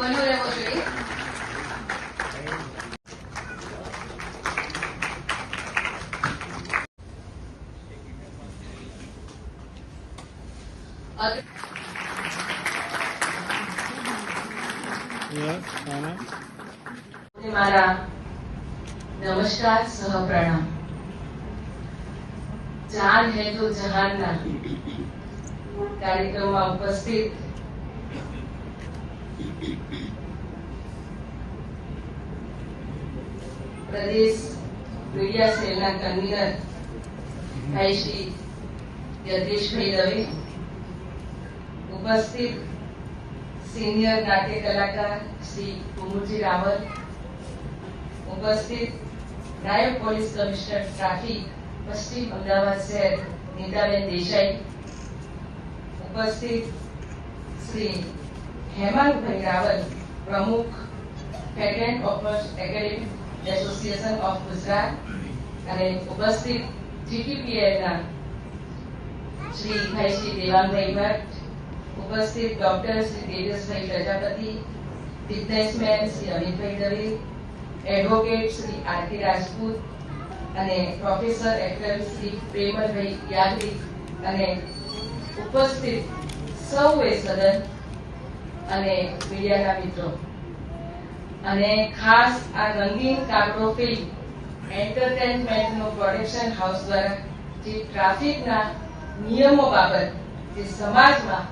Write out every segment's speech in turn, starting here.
Bueno, પ્રદેશ media સેલના convener ભાઈ જગદીશભાઈ દવે ઉપસ્થિત સિનિયર નાટ્ય કલાકાર શ્રી કુમુરજી રાવલ, ઉપસ્થિત નાયબ પોલીસ કમિશનર ટ્રાફિક પશ્ચિમ અમદાવાદ શહેર નીતાબેન દેસાઈ, ઉપસ્થિત શ્રી હેમાંગભાઈ રાવલ પ્રમુખ patent offers academy association of Gujarat અને ઉપસ્થિત જીટીપીએના શ્રી ભાઈ દેવાંગભાઈ ભટ્ટ, ઉપસ્થિત doctor Shri Tejasbhai Prajapati businessman Shri Amitbhai Dave advocate Shri Aarti Rajput અને પ્રોફેસર એક્ટર શ્રી પ્રેમલભાઈ યાદવી અને ઉપસ્થિત સૌએ સદન અને મીડિયાના મિત્રો. અને ખાસ આ રંગીન કાગડો ફિલ્મ એન્ટરટેનમેન્ટનું પ્રોડક્શન હાઉસ દ્વારા જે ટ્રાફિકના નિયમો બાબત જે સમાજમાં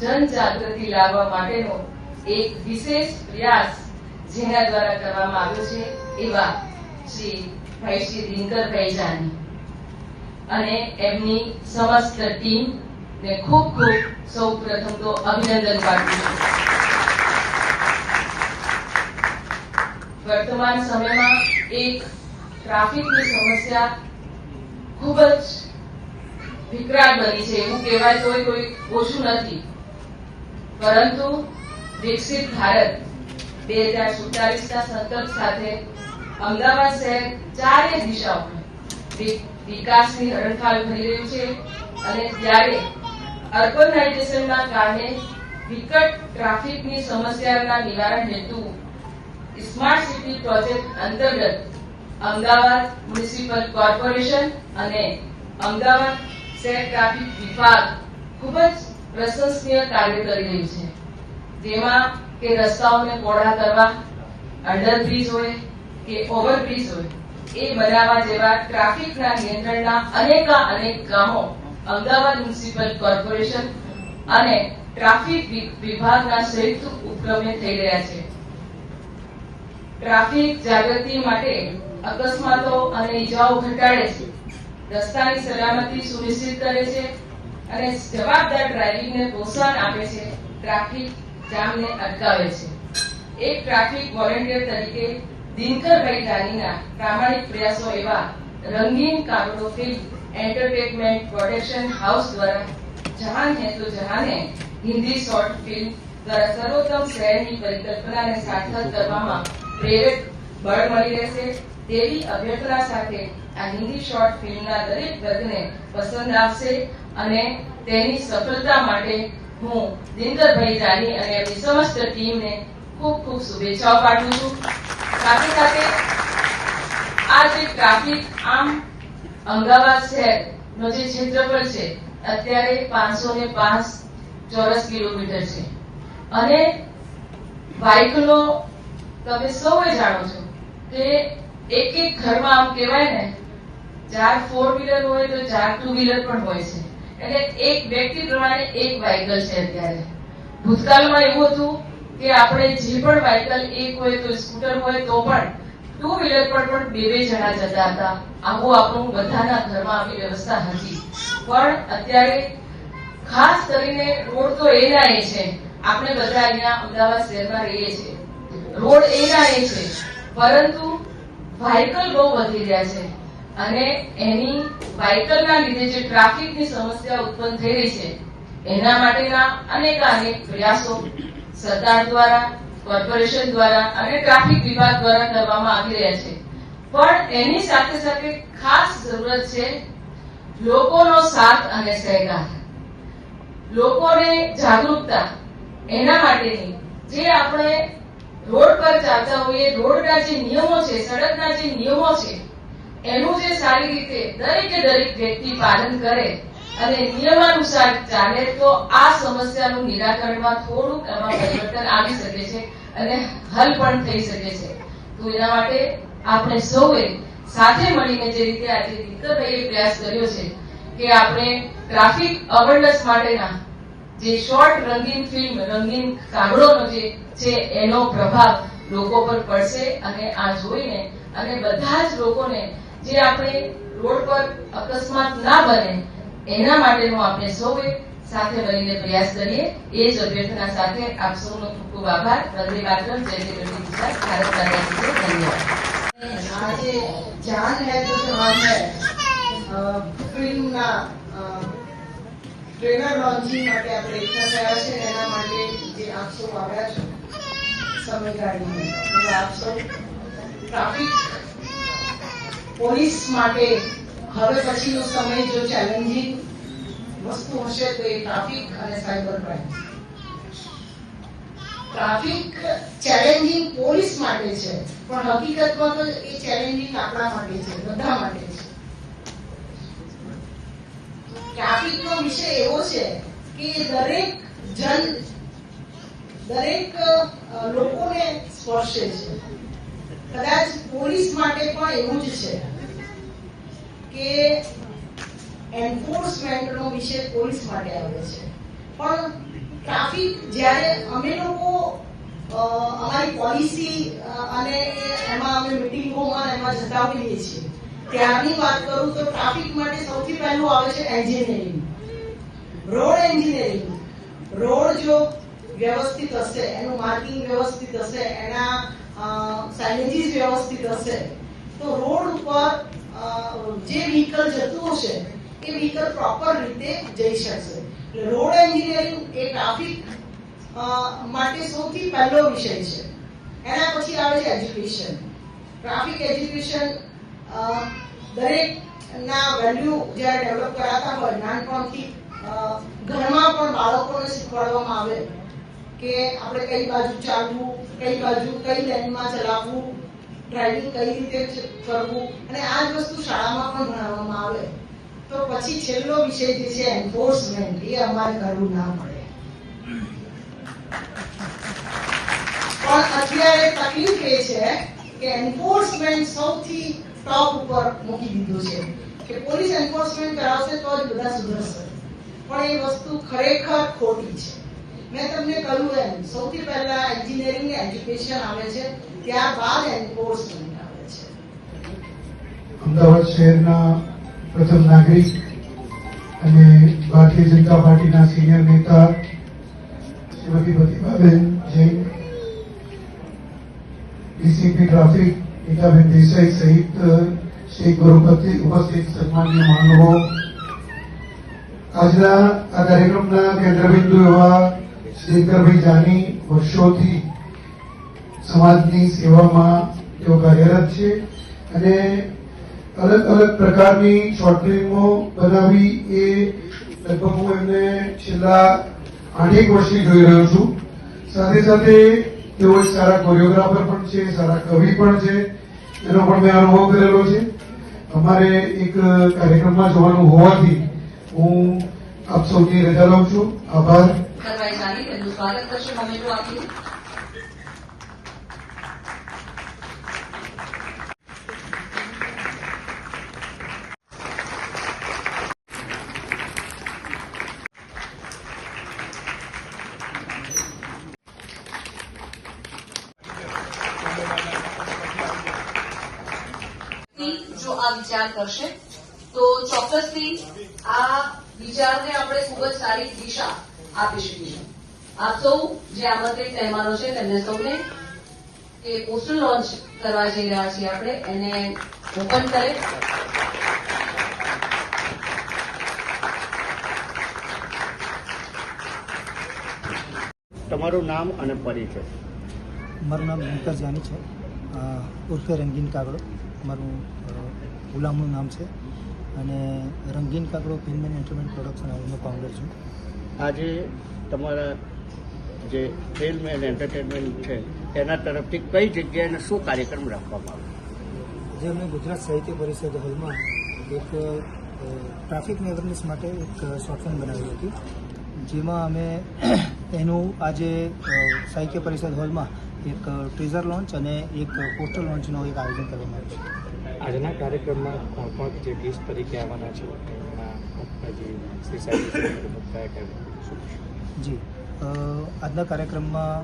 જનજાગૃતિ લાવવા માટેનો એક વિશેષ પ્રયાસ જેના દ્વારા કરવામાં આવ્યો છે, એવા શ્રી ભાઈ શ્રી દિનકરભાઈ અને એમની સમસ્ત ટીમ ને ખૂબ ખૂબ સૌ પ્રથમ તો અભિનંદન પાઠવું છું. વર્તમાન સમયમાં એક ટ્રાફિકની સમસ્યા ખૂબ જ વિકરાળ બની છે, એવું કહેવાય તો કોઈ ઓછું નથી. પરંતુ વિકસિત ભારત બે હજાર સુડતાલીસના સંકલ્પ સાથે અમદાવાદ શહેર ચારે દિશાઓમાં વિકાસની હરણફાળ ભરી રહ્યું છે અને ત્યારે અર્બનાઇઝેશનના કારણે વિકટ ટ્રાફિકની સમસ્યાના નિવારણ હેતુ સ્માર્ટ સિટી પ્રોજેક્ટ અંતર્ગત અમદાવાદ મ્યુનિસિપલ કોર્પોરેશન અને અમદાવાદ શહેર ટ્રાફિક વિભાગ ખૂબ જ પ્રશંસનીય કાર્ય કરી રહ્યું છે. જેમાં કે રસ્તાઓને પહોળા કરવા અંડરબ્રિજ હોય કે ઓવરબ્રિજ હોય, એ બનાવવા જેવા ટ્રાફિકના નિયંત્રણના અનેકા અનેક કામો અમદાવાદ મ્યુનિસિપલ કોર્પોરેશન અને ટ્રાફિક વિભાગના સંયુક્ત ઉપક્રમે થઈ રહ્યા છે. ટ્રાફિક જાગૃતિ માટે અકસ્માતો અને ઇજાઓ ઘટાડે છે. રસ્તાની સલામતી સુનિશ્ચિત કરે છે અને જવાબદાર ડ્રાઇવિંગને પ્રોત્સાહન આપે છે. ટ્રાફિક જામને અટકાવે છે. એક ટ્રાફિક વોલેન્ટિયર તરીકે દિનકરભાઈ જાનીના પ્રામાણિક પ્રયાસો એવા રંગીન કાગળો ફિલ્મ એન્ટરટેનમેન્ટ પ્રોટેક્શન હાઉસ દ્વારા જહાન હે તો જહાને હિન્દી શોર્ટ ફિલ્મ દ્વારા સર્વોત્તમ શહેરની પરિકલ્પનાને સાર્થક કરવામાં પ્રેરક બળ મળી રહેશે તેવી અભ્યર્થના સાથે આ હિન્દી શોર્ટ ફિલ્મના દરેક વર્ગને પસંદ આવશે અને તેની સફળતા માટે હું દિનકરભાઈ જાની અને એમની સમસ્ત ટીમને ખૂબ ખૂબ શુભેચ્છાઓ પાઠવું છું. સાથે સાથે આ જે ટ્રાફિક આમ અમદાવાદ શહેરનો જે ક્ષેત્રફળ છે, અત્યારે પાંચસો ને પાંચ ચોરસ કિલોમીટર છે. અને વ્હીકલો તમે સૌએ જાણો છો કે એક એક ઘરમાં આમ કહેવાય ને, ચાર ફોર વ્હીલર હોય તો ચાર ટુ વ્હીલર પણ હોય છે. એટલે એક વ્યક્તિ પ્રમાણે એક વ્હીકલ છે અત્યારે. ભૂતકાળમાં એવું હતું કે આપણે જે પણ વ્હીકલ એક હોય તો સ્કૂટર હોય તો પણ ટુ વ્હીલર પર પણ બે બે જણા જતા હતા. આવું આપણું બધાના ઘરમાં આવી વ્યવસ્થા હતી. પણ અત્યારે ખાસ કરીને રોડ તો એના એ છે. આપણે બધા અહીંયા અમદાવાદ શહેરમાં રહીએ છીએ. રોડ એના એ છે. પરંતુ વ્હાઇકલ બહુ વધી રહ્યા છે અને એની વ્હાઇકલના લીધે જે ટ્રાફિકની સમસ્યા ઉત્પન્ન થઈ રહી છે, એના માટેના અનેકાનેક પ્રયાસો સરકાર દ્વારા, કોર્પોરેશન દ્વારા અને ટ્રાફિક વિભાગ દ્વારા કરવામાં આવી રહ્યા છે. પણ એની સાથે સાથે ખાસ જરૂરત છે લોકોનો સાથ અને સહકાર. લોકોને જાગૃતતા એના માટેની જે આપણે રોડ પર ચાલતા હોઈએ રોડના જે નિયમો છે, સડકના જે નિયમો છે, એનું જે સારી રીતે દરેકે દરેક વ્યક્તિ પાલન કરે અને નિયમાનુસાર ચાલે તો આ સમસ્યાનું નિરાકરણમાં થોડુંક એમાં પરિવર્તન આવી શકે છે અને હલ પણ થઈ શકે છે. તો એના માટે આપણે સૌએ સાથે મળીને જે રીતે આજે દીકરભાઈએ પ્રયાસ કર્યો છે કે આપણે ટ્રાફિક અવેરનેસ માટેના જે શોર્ટ રંગીન ફિલ્મ રંગીન કાગળોનો જે, છે, એનો પ્રભાવ લોકો પર પડશે અને આ જોઈને અને બધા જ લોકોને જે આપણે રોડ પર અકસ્માત ના બને, એના માટેનો આપણે સૌએ સાથે મળીને પ્રયાસ કરીએ. એ જ અભ્યર્થના સાથે આપ સૌનો ખૂબ ખૂબ આભાર. વંદે માતરમ. જય શ્રી ગુજરાત ભારત ધન્યવાદ. આજે જાન હે તો જવાન હે ફિલ્મના અ, ટ્રેલર લોન્ચિંગ માટે આપણે એકઠા થયા છે એના માટે જે આપ આવ્યા છો. સમય કાઢીને ટ્રાફિક પોલીસ માટે હવે પછીનો સમય જો ચેલેન્જિંગ વસ્તુ હશે તો એ ટ્રાફિક અને cyber crime traffic challenging police માટે છે. પણ હકીકતમાં તો એ ચેલેન્જિંગ આપણા માટે છે બધા માટે છે. ટ્રાફિકનો વિષય એવો છે કે દરેક જન, દરેક લોકોને સ્પર્શે છે. કદાચ પોલીસ માટે પણ એવું જ છે કે એન્ફોર્સમેન્ટનો વિષય પોલીસ માટે આવે છે. પણ ટ્રાફિક જ્યારે અમે લોકો અમારી પોલિસી અને એમાં અમે મિટિંગોમાં એમાં જતા હોઈએ છીએ ત્યારની વાત કરું તો ટ્રાફિક માટે સૌથી પહેલું આવે છે એન્જિનિયરિંગ રોડ એન્જિનિયરિંગ રોડ જો વ્યવસ્થિત હશે, એનું માર્કિંગ વ્યવસ્થિત હશે, એના સાઇનેજીસ વ્યવસ્થિત હશે, તો રોડ ઉપર જે વ્હીકલ જતું હશે, એ વ્હીકલ પ્રોપર રીતે જઈ શકશે. એટલે રોડ એન્જિનિયરિંગ એ ટ્રાફિક માટે સૌથી પહેલો વિષય છે. એના પછી આવે છે એજ્યુકેશન ટ્રાફિક એજ્યુકેશન દરેક ના વેલ્યુ જ્યારે ડેવલપ કરાતા હોય, નાનપણથી ઘરમાં પણ બાળકોને શીખવાડવામાં આવે કે આપણે કઈ બાજુ ચાલવું, કઈ બાજુ કઈ લેનમાં ચલાવવું ડ્રાઇવિંગ કઈ રીતે કરવું અને આ જ વસ્તુ શાળામાં પણ ભણાવવામાં આવે. તો પછી છેલ્લો વિષય જે છે એન્ફોર્સમેન્ટ એ અમારે કરવું ના પડે. પણ અત્યારે તકલીફ એ છે કે એન્ફોર્સમેન્ટ સૌથી ટોપ ઉપર મૂકી દીધું છે કે પોલીસ એન્ફોર્સમેન્ટ કરાવશે તો જ બધા સુધરશે. પણ એ વસ્તુ ખરેખર ખોટી છે. મેં તમને કહ્યું એમ, સૌથી પહેલા એન્જિનિયરિંગ ને એજ્યુકેશન આવે છે, ત્યારબાદ એન્ફોર્સમેન્ટ આવે છે. અમદાવાદ શહેરના પ્રથમ નાગરિક અને ભારતીય જનતા પાર્ટીના સિનિયર નેતા શ્રીમતી પ્રતિભાબેન જૈન, ડીસીપી ટ્રાફિક નીતાબેન દેસાઈ સહિત શ્રી ગુરુપતિ ઉપસ્થિત સન્માનીય મહાનુભાવો આજના આ કાર્યક્રમના કેન્દ્રબિંદુ એવા શ્રી જાની વર્ષોથી સમાજની સેવામાં તેઓ કાર્યરત છે અને અલગ અલગ પ્રકારની શોર્ટ ફિલ્મો બનાવી એ લગભગ હું એમને છેલ્લા આઠેક વર્ષથી જોઈ રહ્યો છું સાથે સાથે તેઓ સારા કોરિયોગ્રાફર પણ છે, સારા કવિ પણ છે. એનો પણ મેં અનુભવ કરેલો છે. અમારે એક કાર્યક્રમમાં જવાનું હોવાથી હું આપ સૌની રજા લઉં છું. આભાર. સ્વાગત કરશે. આ વિચાર કરશે. તો ચોક્કસથી આ વિચારને આપણે ખૂબ જ સારી દિશા આપી શકીશું. આપ સૌ જે આમંત્રિત મહેમાનો છે તેમને સૌને એ પોસ્ટલ લોન્ચ કરવા જઈ રહ્યા છીએ આપણે. એને ઓપન કરે. તમારું નામ અને પરિચય. મારું નામ મુમતાઝ જાની છે. ઉર્ફે રંગીન કાગડો. મારું ગુલામનું નામ છે. અને Rangin Kakdo film and entertainment production હાઉસનો founder છું. આજે તમારા જે ફિલ્મ એન્ડ એન્ટરટેનમેન્ટ છે એના તરફથી કઈ જગ્યાએ અને શું કાર્યક્રમ રાખવામાં આવ્યો? જે અમે ગુજરાત સાહિત્ય પરિષદ હોલમાં એક ટ્રાફિક અવેરનેસ માટે એક શોર્ટ ફિલ્મ બનાવી હતી. જેમાં અમે એનું આજે સાહિત્ય પરિષદ હોલમાં એક ટ્રીઝર લોન્ચ અને એક પોસ્ટર લોન્ચનું એક આયોજન કરવામાં આવ્યું છે. આજના કાર્યક્રમમાં કોણ કોણ જે ગેસ્ટ તરીકે આવવાના છે એમાં મુખ્યજી શ્રી સાહેબ જી. આજના કાર્યક્રમમાં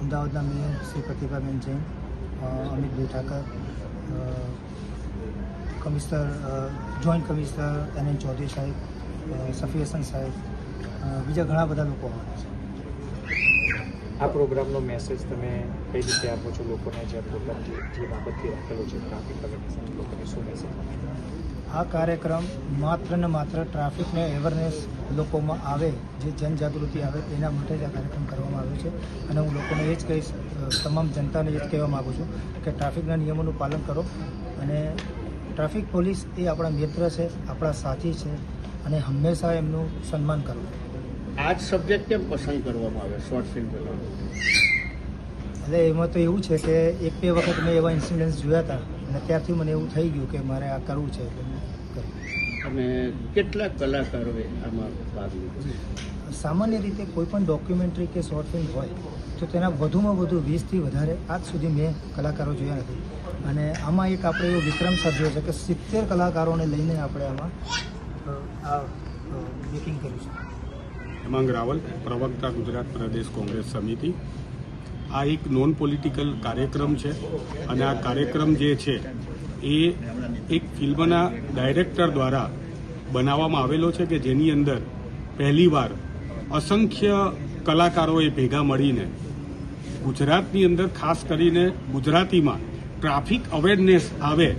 અમદાવાદના mayor Shri Pratibhaben Jain Amitbhai Thakar commissioner joint commissioner N N Chaudhary સાહેબ સફી હસન સાહેબ બીજા ઘણા બધા લોકો આવવાના છે. આ પ્રોગ્રામનો મેસેજ તમે કઈ રીતે આપો છો લોકોને જે જે બાબતથી રાખેલો છે ટ્રાફિક અવેરનેસ લોકોને શું મેસેજ આ કાર્યક્રમ માત્ર ને માત્ર ટ્રાફિકને અવેરનેસ લોકોમાં આવે જે જનજાગૃતિ આવે એના માટે જ આ કાર્યક્રમ કરવામાં આવ્યો છે. અને હું લોકોને એ જ કહીશ તમામ જનતાને એ જ કહેવા માગું છું કે ટ્રાફિકના નિયમોનું પાલન કરો. અને ટ્રાફિક પોલીસ એ આપણા મિત્ર છે આપણા સાથી છે અને હંમેશા એમનું સન્માન કરવું આ જ સબ્જેક્ટ કેમ પસંદ કરવામાં આવે? શોર્ટ ફિલ્મ બનાવવાનું એટલે એમાં તો એવું છે કે એક બે વખત મેં એવા ઇન્સિડન્ટ્સ જોયા હતા અને ત્યારથી મને એવું થઈ ગયું કે મારે આ કરવું છે એટલે મેં કર્યું અને કેટલા કલાકારોએ આમાં ભાગ લીધો? સામાન્ય રીતે કોઈ પણ ડોક્યુમેન્ટરી કે શોર્ટ ફિલ્મ હોય તો તેના વધુમાં વધુ વીસથી વધારે આજ સુધી મેં કલાકારો જોયા નથી. અને આમાં એક આપણે એવો વિક્રમ સર્જ્યો છે કે સિત્તેર કલાકારોને લઈને આપણે આમાં આ મેકિંગ કર્યું છે. હેમાંગ રાવલ પ્રવક્તા ગુજરાત પ્રદેશ કોંગ્રેસ સમિતિ. આ એક નોન પોલિટિકલ કાર્યક્રમ છે અને આ કાર્યક્રમ જે છે એ એક ફિલ્મના ડાયરેક્ટર દ્વારા બનાવવામાં આવેલો છે કે જેની અંદર પહેલીવાર અસંખ્ય કલાકારોએ ભેગા મળીને ગુજરાતની અંદર ખાસ કરીને ગુજરાતીમાં ટ્રાફિક અવેરનેસ આવે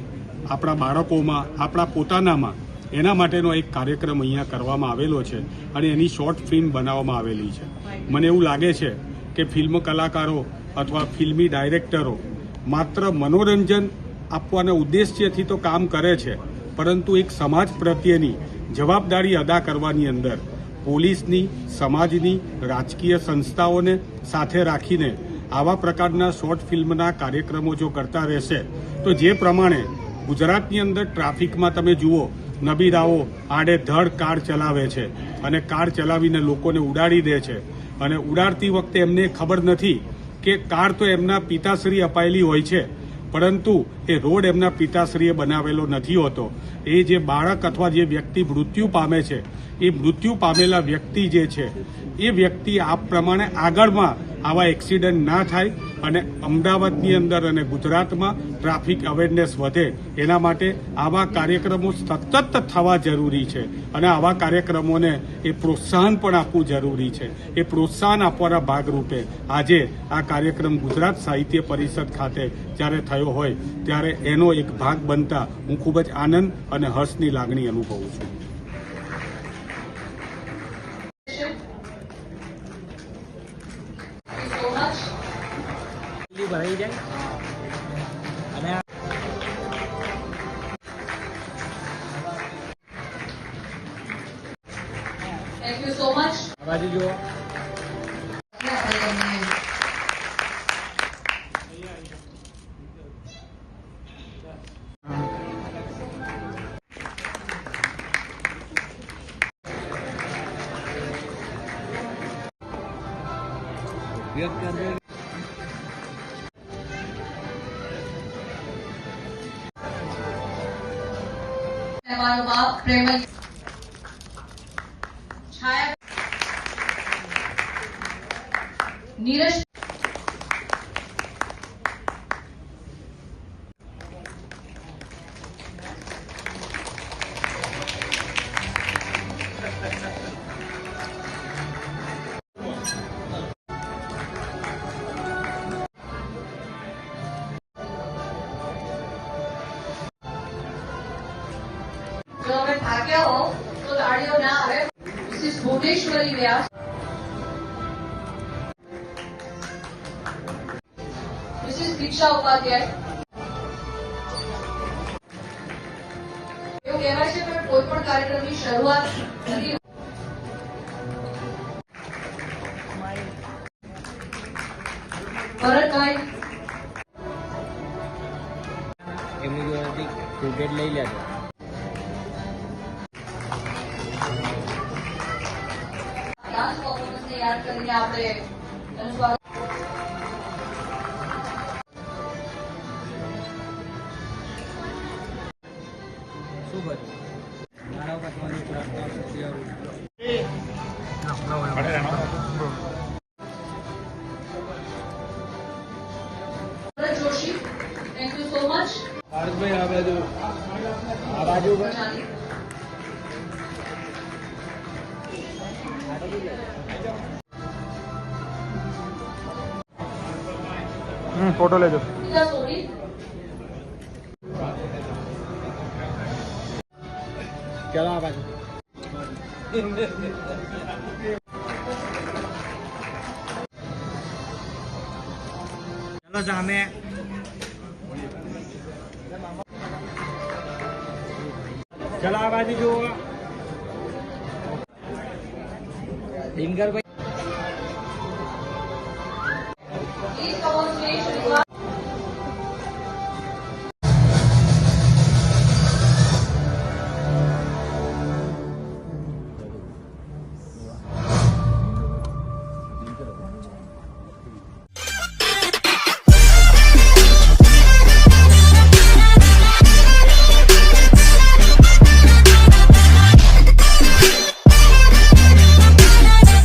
આપણા બાળકોમાં, આપણા પોતાનામાં, એના માટેનો એક કાર્યક્રમ અહીંયા કરવામાં આવેલો છે અને એની શોર્ટ ફિલ્મ બનાવવામાં આવેલી છે. મને એવું લાગે છે કે ફિલ્મ કલાકારો અથવા ફિલ્મી ડાયરેક્ટરો માત્ર મનોરંજન આપવાના ઉદ્દેશ્યથી તો કામ કરે છે, પરંતુ એક સમાજ પ્રત્યેની જવાબદારી અદા કરવાની અંદર પોલીસની, સમાજની, રાજકીય સંસ્થાઓને સાથે રાખીને આવા પ્રકારના શોર્ટ ફિલ્મના કાર્યક્રમો જો કરતા રહેશે, તો જે પ્રમાણે ગુજરાતની અંદર ટ્રાફિકમાં તમે જુઓ, નબીરાઓ આડે ધડ કાર ચલાવે છે અને કાર ચલાવીને લોકોને ઉડાડી દે છે. અને ઉડાડતી વખતે એમને ખબર નથી કે કાર તો એમના પિતાશ્રી અપાયેલી હોય છે, પરંતુ એ રોડ એમના પિતાશ્રીએ બનાવેલો નથી હોતો. એ જે બાળક અથવા જે વ્યક્તિ મૃત્યુ પામે છે, એ મૃત્યુ પામેલા વ્યક્તિ જે છે, એ વ્યક્તિ આ પ્રમાણે આગળમાં આવા એક્સિડન્ટ ના થાય અને અમદાવાદની અંદર અને ગુજરાતમાં ટ્રાફિક અવેરનેસ વધે, એના માટે આવા કાર્યક્રમો સતત થવા જરૂરી છે અને આવા કાર્યક્રમોને એ પ્રોત્સાહન પણ આપવું જરૂરી છે. એ પ્રોત્સાહન આપવાના ભાગરૂપે આજે આ કાર્યક્રમ ગુજરાત સાહિત્ય પરિષદ ખાતે જ્યારે થયો હોય, ત્યારે એનો એક ભાગ બનતા હું ખૂબ જ આનંદ અને હર્ષની લાગણી અનુભવું છું. થેન્ક યુ સો મચ બાજુ જુઓ નીરજ કહેવાય છે પણ કોઈ પણ કાર્યક્રમની શરૂઆત નથી. ભરતભાઈ એમની જોડેથી ક્રિકેટ લઈ લેજો. ભારતભાઈ આ બાજુ આ બાજુ ચાલી ફોટો લેજો ગીતા સોની ચલો આ બાજુ ચલો સામે ચલો આ બાજુ જુઓ. દિનકરભાઈ